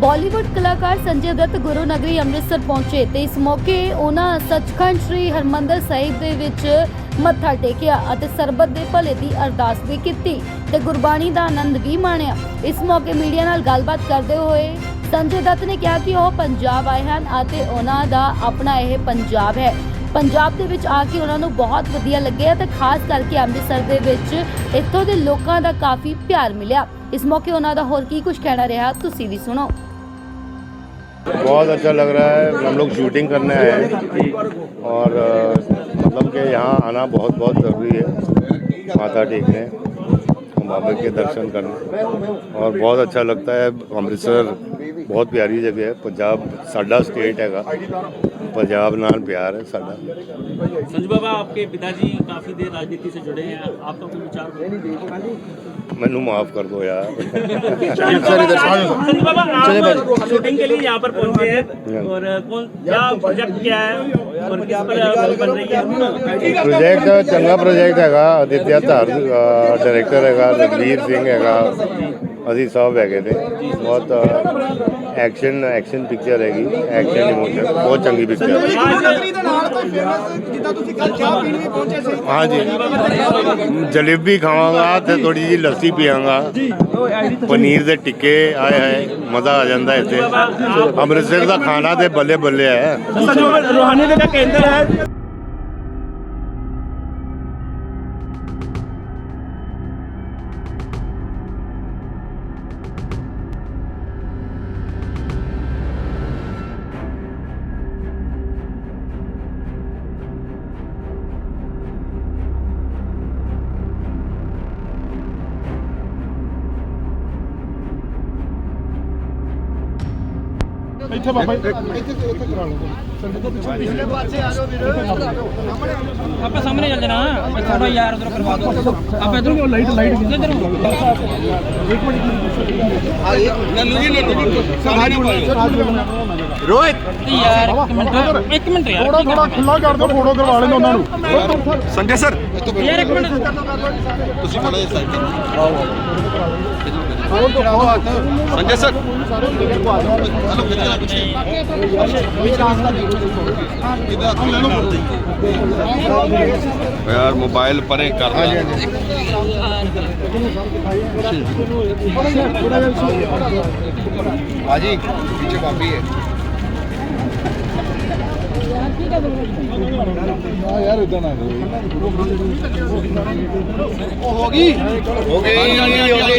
ਬਾਲੀਵੁੱਡ ਕਲਾਕਾਰ ਸੰਜੇ ਦੱਤ ਗੁਰੂ ਨਗਰੀ ਅੰਮ੍ਰਿਤਸਰ ਪਹੁੰਚੇ ਤੇ ਇਸ ਮੌਕੇ ਉਹਨਾਂ ਸੱਚਖੰਡ ਸ੍ਰੀ ਹਰਮੰਦਰ ਸਾਹਿਬ ਦੇ ਵਿੱਚ ਮੱਥਾ ਟੇਕਿਆ ਅਤੇ ਸਰਬਤ ਦੇ ਭਲੇ ਦੀ ਅਰਦਾਸ ਵੀ ਕੀਤੀ ਤੇ ਗੁਰਬਾਣੀ ਦਾ ਆਨੰਦ ਵੀ ਮਾਣਿਆ। ਇਸ ਮੌਕੇ ਮੀਡੀਆ ਨਾਲ ਗੱਲਬਾਤ ਕਰਦੇ ਹੋਏ ਸੰਜੇ ਦੱਤ ਨੇ ਕਿਹਾ ਕਿ ਉਹ ਪੰਜਾਬ ਆਏ ਹਨ ਅਤੇ ਉਹਨਾਂ ਦਾ ਆਪਣਾ ਇਹ ਪੰਜਾਬ ਹੈ। ਪੰਜਾਬ ਦੇ ਵਿੱਚ ਆ ਕੇ ਉਹਨਾਂ ਨੂੰ ਬਹੁਤ ਵਧੀਆ ਲੱਗਿਆ ਤੇ ਖਾਸ ਕਰਕੇ ਅੰਮ੍ਰਿਤਸਰ ਦੇ ਵਿੱਚ ਇੱਥੋਂ ਦੇ ਲੋਕਾਂ ਦਾ ਕਾਫੀ ਪਿਆਰ ਮਿਲਿਆ ਇਸ ਮੌਕੇ ਉਹਨਾਂ ਦਾ ਹੋਰ ਕੀ ਕੁਝ ਕਹਿਣਾ ਰਿਹਾ ਤੁਸੀਂ ਵੀ ਸੁਣੋ बहुत अच्छा लग रहा है हम लोग शूटिंग करने आए हैं और अ, मतलब कि यहाँ आना बहुत बहुत ज़रूरी है माथा टेकने बाबा के दर्शन करने और बहुत अच्छा लगता है अमृतसर बहुत प्यारी जगह है पंजाब साडा स्टेट हैगा पंजाब नाल प्यार है साडा संजू बाबा आपके पिताजी काफी देर राजनीति से जुड़े हैं आपका कोई विचार मैनू माफ़ कर दो यार संजू बाबा आप शूटिंग के लिए यहाँ पर पहुंचे हैं और कौन क्या प्रोजेक्ट क्या है और किस पर बन रही है ਪ੍ਰੋਜੈਕਟ ਚੰਗਾ ਪ੍ਰੋਜੈਕਟ ਹੈਗਾ ਅਦਿੱਤਿਆ ਧਰ ਡਾਇਰੈਕਟਰ ਹੈਗਾ ਰਗਵੀਰ ਸਿੰਘ ਹੈਗਾ ਅਸੀਂ ਸਭ ਹੈਗੇ ਤੇ ਬਹੁਤ ਐਕਸ਼ਨ ਐਕਸ਼ਨ ਪਿਕਚਰ ਹੈਗੀ। ਐਕਸ਼ਨ ਇਮੋਸ਼ਨ ਬਹੁਤ ਚੰਗੀ ਪਿਕਚਰ ਨਗਰੀ ਜਿੱਦਾਂ ਤੁਸੀਂ ਕੱਲ ਚਾਹ ਪੀਣ ਹਾਂਜੀ। ਜਲੇਬੀ ਖਾਵਾਂਗਾ ਤੇ ਥੋੜੀ ਜੀ ਲੱਸੀ ਪੀਵਾਂਗਾ ਪਨੀਰ ਦੇ ਟਿੱਕੇ ਆਏ ਹਾਏ ਮਜ਼ਾ ਆ ਜਾਂਦਾ ਇੱਥੇ। ਅੰਮ੍ਰਿਤਸਰ ਦਾ ਖਾਣਾ ਤੇ ਬੱਲੇ ਬੱਲੇ ਹੈ। ਰੋਹਾਨੀ ਦਾ ਕੇਂਦਰ ਹੈ। ਇੱਥੇ ਆਪਾਂ ਸਾਹਮਣੇ ਚੱਲ ਜਾਣਾ। ਮੈਂ ਯਾਰ ਉਧਰ ਕਰਵਾ ਦੋ ਆਪਾਂ ਇਧਰ। ਕਿਉਂ ਲਾਈਟ ਲਾਈਟ ਕਿੱਧਰ ਰੋਹਿਤ। ਯਾਰ ਇੱਕ ਮਿੰਟ ਇੱਕ ਮਿੰਟ ਯਾਰ। ਥੋੜਾ ਥੋੜਾ ਖੁੱਲਾ ਕਰ ਦਿਓ ਫੋਟੋ ਕਰਵਾ ਲੈਣ ਉਹਨਾਂ ਨੂੰ। ਸੰਜੇ ਸਰ। ਯਾਰ ਇੱਕ ਮਿੰਟ। ਸੰਜੇ ਸਰ। ਹਲੋ ਕਿੱਥੇ ਪਿੱਛੇ ਯਾਰ ਮੋਬਾਈਲ ਪਰੇ ਕਰ ਲੈ ਹਾਜੀ ਪਿੱਛੇ ਕਾਫੀ ਹੈ ਯਾਰ ਇਦਾਂ ਨਾ ਕਰੋ ਹੋ ਗਈ ਹੋ ਗਈ